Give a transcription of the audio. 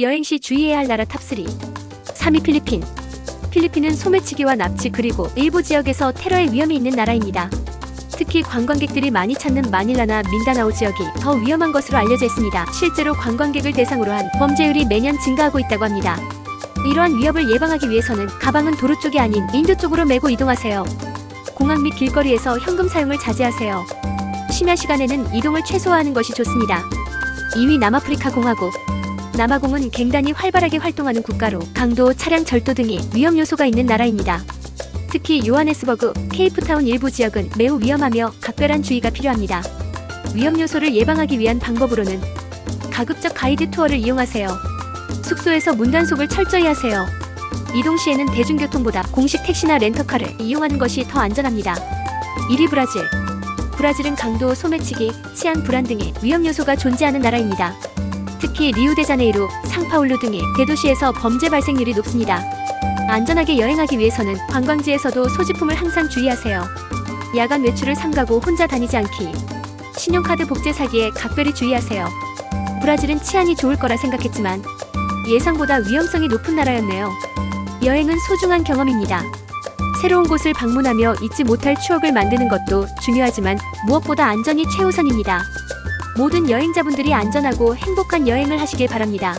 여행 시 주의해야 할 나라 탑3 3위 필리핀 필리핀은 소매치기와 납치 그리고 일부 지역에서 테러의 위험이 있는 나라입니다. 특히 관광객들이 많이 찾는 마닐라나 민다나오 지역이 더 위험한 것으로 알려져 있습니다. 실제로 관광객을 대상으로 한 범죄율이 매년 증가하고 있다고 합니다. 이러한 위협을 예방하기 위해서는 가방은 도로 쪽이 아닌 인도 쪽으로 메고 이동하세요. 공항 및 길거리에서 현금 사용을 자제하세요. 심야 시간에는 이동을 최소화하는 것이 좋습니다. 2위 남아프리카 공화국 남아공은 갱단이 활발하게 활동하는 국가로 강도, 차량 절도 등이 위험 요소가 있는 나라입니다. 특히 요하네스버그, 케이프타운 일부 지역은 매우 위험하며 각별한 주의가 필요합니다. 위험 요소를 예방하기 위한 방법으로는 가급적 가이드 투어를 이용하세요. 숙소에서 문단속을 철저히 하세요. 이동 시에는 대중교통보다 공식 택시나 렌터카를 이용하는 것이 더 안전합니다. 1위 브라질. 브라질은 강도, 소매치기, 치안 불안 등의 위험 요소가 존재하는 나라입니다. 특히 리우데자네이루, 상파울루 등의 대도시에서 범죄 발생률이 높습니다. 안전하게 여행하기 위해서는 관광지에서도 소지품을 항상 주의하세요. 야간 외출을 삼가고 혼자 다니지 않기. 신용카드 복제 사기에 각별히 주의하세요. 브라질은 치안이 좋을 거라 생각했지만 예상보다 위험성이 높은 나라였네요. 여행은 소중한 경험입니다. 새로운 곳을 방문하며 잊지 못할 추억을 만드는 것도 중요하지만 무엇보다 안전이 최우선입니다. 모든 여행자분들이 안전하고 행복한 여행을 하시길 바랍니다.